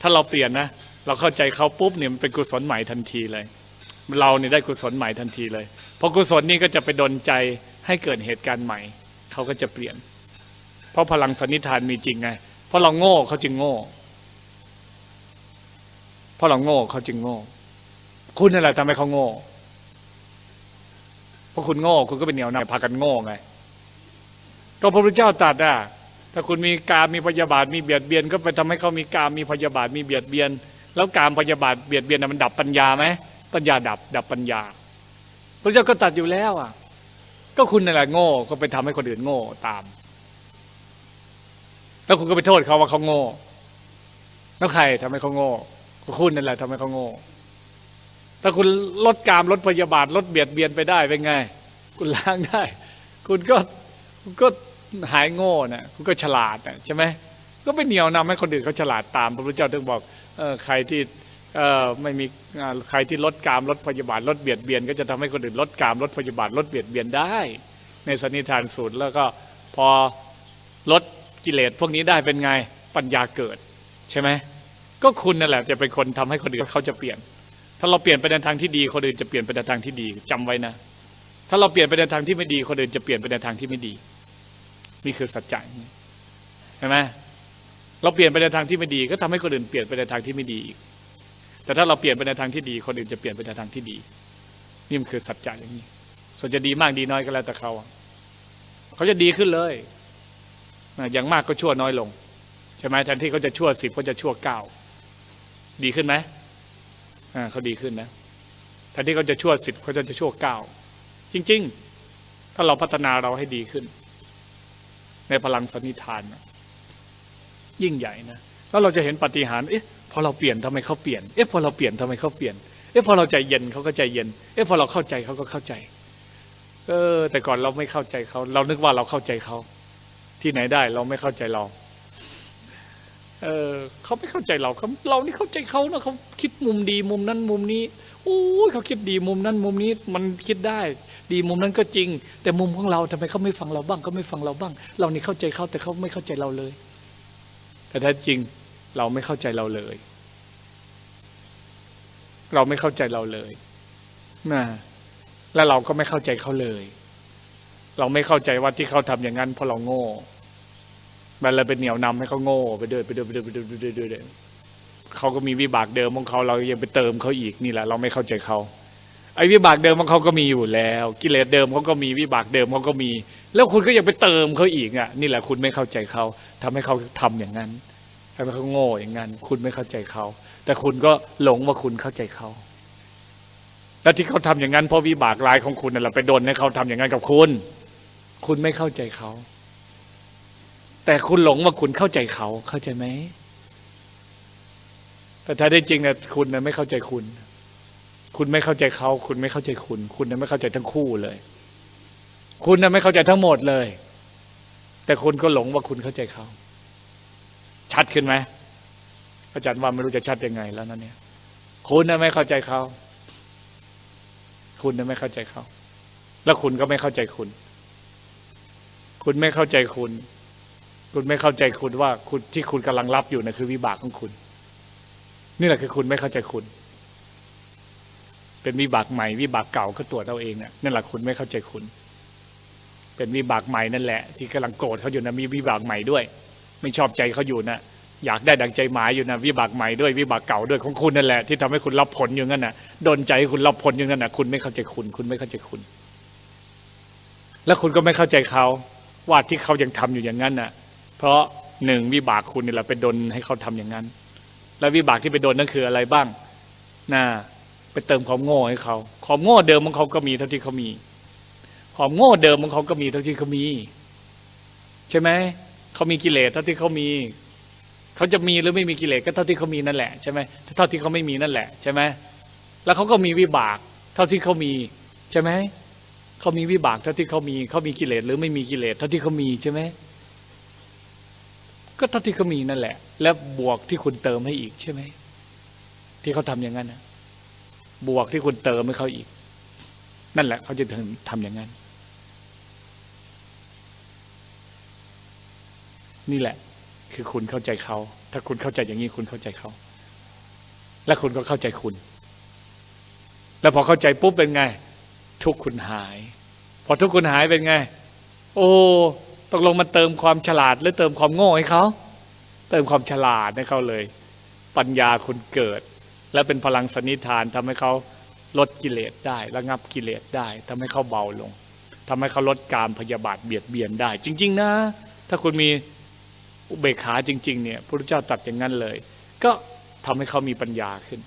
ถ้าเราเปลี่ยนนะ เราเข้าใจเขาปุ๊บเนี่ยมันเป็นกุศลใหม่ทันทีเลย เราเนี่ยได้กุศลใหม่ทันทีเลย เพราะกุศลนี่ก็จะไปดลใจให้เกิดเหตุการณ์ใหม่ เขาก็จะเปลี่ยน เพราะพลังสันนิษฐานมีจริงไง เพราะเราโง่เขาจึงโง่ เพราะเราโง่เขาจึงโง่ คุณนั่นแหละทำให้เขาโง่ เพราะคุณโง่คุณก็เป็นเหนียวนำพากันโง่ไง ก็พระพุทธเจ้าตรัสอะ ถ้าคุณมีกามมีพยาบาทมีเบียดเบียนก็ไปทำให้เขามีกามมีพยาบาทมีเบียดเบียน แล้วกามพยาบาทเบียดเบียนน่ะมันดับปัญญาไหมปัญญาดับดับปัญญา พระเจ้าก็ตัดอยู่แล้วอะ ก็คุณนั่นแหละโง่ก็ไปทำให้คนอื่นโง่ตาม แล้วคุณก็ไปโทษเขาว่าเขาโง่ แล้วใครทำให้เขาโง่ก็คุณนั่นแหละทำให้เขาโง่ ถ้าคุณลดกามลดพยาบาทลดเบียดเบียนไปได้เป็นไง คุณล้างได้ คุณก็คุณก็ หายโง่นะคุณก็ฉลาดนะใช่ไหมก็ไปเหนียวนำให้คนอื่นเขาฉลาดตามพระพุทธเจ้าถึงบอกเออใครที่เออไม่มีใครที่ลดกามลดพยาบาทลดเบียดเบียน ก็จะทำให้คนอื่นลดกามลดพยาบาทลดเบียดเบียนได้ ในสนนิทานสูตรแล้วก็พอลดกิเลสพวกนี้ได้เป็นไงปัญญาเกิดใช่ไหมก็คุณนั่นแหละจะเป็นคนทำให้คนอื่นเขาจะเปลี่ยน ถ้าเราเปลี่ยนไปในทางที่ดีคนอื่นจะเปลี่ยนไปในทางที่ดีจำไว้นะ ถ้าเราเปลี่ยนไปในทางที่ไม่ดีคนอื่นจะเปลี่ยนไปในทางที่ไม่ดี นี่คือสัจจะเห็นไหมเราเปลี่ยนไปในทางที่ไม่ดี ก็ทำให้คนอื่นเปลี่ยนไปในทางที่ไม่ดีอีก แต่ถ้าเราเปลี่ยนไปในทางที่ดี คนอื่นจะเปลี่ยนไปในทางที่ดี นี่มันคือสัจจะอย่างนี้ส่วนจะดีมากดีน้อยก็แล้วแต่เขาเขาจะดีขึ้นเลยอย่างมากก็ชั่วน้อยลงใช่ไหมแทนที่เขาจะชั่วสิบก็จะชั่วเก้าดีขึ้นไหมเขาดีขึ้นนะแทนที่เขาจะชั่วสิบเขาจะชั่วเก้าจริง ๆ ถ้าเราพัฒนาเราให้ดีขึ้น ในพลังสันนิฐาน ยิ่งใหญ่นะแล้วเราจะเห็นปฏิหารเอ๊ะพอเราเปลี่ยนทำไมเขาเปลี่ยนเอ๊ะพอเราเปลี่ยนทำไมเขาเปลี่ยนเอ๊ะพอเราใจเย็นเขาก็ใจเย็นเอ๊ะพอเราเข้าใจเขาก็เข้าใจ เออ แต่ก่อนเราไม่เข้าใจเขา เรานึกว่าเราเข้าใจเขา ที่ไหนได้เราไม่เข้าใจเราเออเขาไม่เข้าใจเราเขาเรานี่เข้าใจเขานะเขาคิดมุมดีมุมนั้นมุมนี้โอ้ยเขาคิดดีมุมนั้นมุมนี้มันคิดได้ ดีมุมนั้นก็จริง แต่มุมของเราทำไมเขาไม่ฟังเราบ้างเขาไม่ฟังเราบ้าง เรานี่เข้าใจเขาแต่เขาไม่เข้าใจเราเลย แต่แท้จริงเราไม่เข้าใจเราเลย เราไม่เข้าใจเราเลยนะและเราก็ไม่เข้าใจเขาเลย เราไม่เข้าใจว่าที่เขาทำอย่างนั้นเพราะเราโง่มันเลยเป็นเหนี่ยวนำให้เขาโง่ไปเรื่อยไปเรื่อยไปเรื่อยไปเรื่อยไปเรื่อยไปเรื่อยเขาก็มีวิบากเดิมของเขาเรายังไปเติมเขาอีกนี่แหละ เราไม่เข้าใจเขา ไอ้วิบากเดิมของเขาก็มีอยู่แล้ว กิเลสเดิมเขาก็มีวิบากเดิมเขาก็มี แล้วคุณก็ยังไปเติมเขาอีกอะนี่แหละคุณไม่เข้าใจเขาทำให้เขาทำอย่างนั้นทำให้เขาโง่อย่างนั้น คุณไม่เข้าใจเขาแต่คุณก็หลงว่าคุณเข้าใจเขาแล้วที่เขาทำอย่างนั้นเพราะวิบากลายของคุณนั่นแหละไปโดนให้เขาทำอย่างนั้นกับคุณ คุณไม่เข้าใจเขา แต่คุณหลงว่าคุณเข้าใจเขาเข้าใจไหมแต่ถ้าได้จริงนะคุณนะไม่เข้าใจคุณ คุณไม่เข้าใจเขา คุณไม่เข้าใจคุณ คุณไม่เข้าใจทั้งคู่เลย คุณไม่เข้าใจทั้งหมดเลย แต่คุณก็หลงว่าคุณเข้าใจเขา ชัดขึ้นไหมอาจารย์ว่าไม่รู้จะชัดยังไงแล้วนั่นเนี่ย คุณไม่เข้าใจเขา คุณไม่เข้าใจเขา แล้วคุณก็ไม่เข้าใจคุณ คุณไม่เข้าใจคุณ คุณไม่เข้าใจคุณว่า คุณที่คุณกำลังรับอยู่นะคือวิบากของคุณ นี่แหละคือคุณไม่เข้าใจคุณ เป็นวิบากใหม่ วิบากเก่าก็ตรวจเอาเองเนี่ยนั่นแหละคุณไม่เข้าใจคุณ เป็นวิบากใหม่นั่นแหละ ที่กำลังโกรธเขาอยู่นะมีวิบากใหม่ด้วย ไม่ชอบใจเขาอยู่นะอยากได้ดังใจหมายอยู่นะวิบากใหม่ด้วยวิบากเก่าด้วยของคุณนั่นแหละที่ทำให้คุณรับผลอย่างนั้นน่ะโดนใจให้คุณรับผลอย่างนั้นน่ะคุณไม่เข้าใจคุณ คุณไม่เข้าใจคุณ แล้วคุณก็ไม่เข้าใจเขาว่าที่เขายังทำอยู่อย่างนั้นน่ะ เพราะหนึ่งวิบากคุณนี่แหละไปดนให้เขาทำอย่างนั้น แล้ววิบากที่ไปโดนนั่นคืออะไรบ้างนะ ไปเติมความโง่ให้เขาความโง่เดิมของเขาก็มีเท่าที่เขามีความโง่เดิมของเขาก็มีเท่าที่เขามี ใช่ไหมเขามีกิเลสเท่าที่เขามี เขาจะมีหรือไม่มีกิเลสก็เท่าที่เขามีนั่นแหละใช่ไหมเท่าที่เขาไม่มีนั่นแหละใช่ไหมแล้วเขาก็มีวิบาก เท่าที่เขามีใช่ไหมเขามีวิบากเท่าที่เขามีเขามีกิเลสหรือไม่มีกิเลสเท่าที่เขามีใช่ไหมก็เท่าที่เขามีนั่นแหละ และบวกที่คุณเติมให้อีกใช่ไหมที่เขาทำอย่างนั้นนะ บวกที่คุณเติมให้เขาอีก นั่นแหละเขาจะถึงทำอย่างนั้น นี่แหละ คือคุณเข้าใจเขา ถ้าคุณเข้าใจอย่างนี้คุณเข้าใจเขา และคุณก็เข้าใจคุณ แล้วพอเข้าใจปุ๊บเป็นไง ทุกข์คุณหาย พอทุกข์คุณหายเป็นไง โอ้ตกลงมันเติมความฉลาด หรือเติมความโง่ให้เขา เติมความฉลาดให้เขาเลย ปัญญาคุณเกิด และเป็นพลังสนิทานทำให้เขาลดกิเลสได้ระงับกิเลสได้ทำให้เขาเบาลงทำให้เขาลดการพยาบาทเบียดเบียนได้ จริง ๆ นะ ถ้าคุณมีอุเบกขาจริง ๆ เนี่ยพระพุทธเจ้าตรัสอย่างนั้นเลย ก็ทำให้เขามีปัญญาขึ้น